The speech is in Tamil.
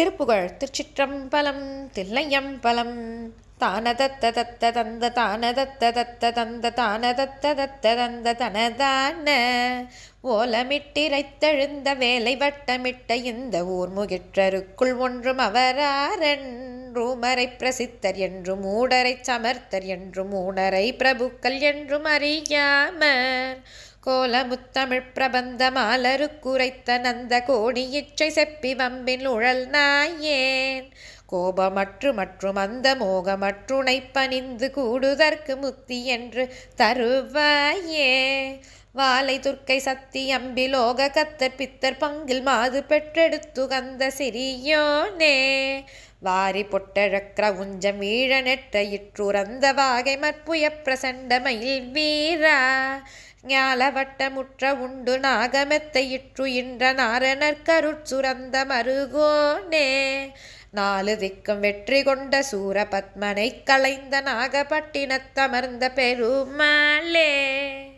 திருப்புகழ் திருச்சிற்றம்பலம் தில்லையம்பலம். தானதத்த தத்த தந்த தானதத்த தத்த தந்த தானதத்த தத்த தந்த தனதான ஓலமிட்டிரைத்தெழுந்த வேலை வட்டமிட்ட இந்த ஊர் முகிற்றருக்குள் ஒன்றும் அவராரன். ரூமரை பிரசித்தர் என்றும் மூடரை சமர்த்தர் என்றும் ஊனரை பிரபுக்கள் என்றும் அறியாமற். கோலமுத்தமிழ் பிரபந்த மாலரு குறைத்த நந்த கோடி இச்சை செப்பி வம்பின் உழல் நாயேன். கோபமற்று மற்றும் அந்த மோகமற்றுனை பணிந்து கூடுதற்கு முத்தி என்று தருவாயே. வாலை துர்க்கை சத்தி அம்பி லோக கத்தர் பித்தர் பங்கில் மாது பெற்றெடுத்து கந்த சிறியோனே. வாரி பொட்டழக்ர உஞ்சம் ஈழ நெட்ட இற்றுரந்த வாகை மற்புய பிரசண்ட மயில் வீரா. ஞாலவட்டமுற்ற உண்டு நாகமெத்தை இற்று இன்ற நாரணர்கருட்சுரந்த மருகோனே. நாலு திக்கும் வெற்றி கொண்ட சூர பத்மனை களைந்த நாகப்பட்டினத்தமர்ந்த பெருமாளே.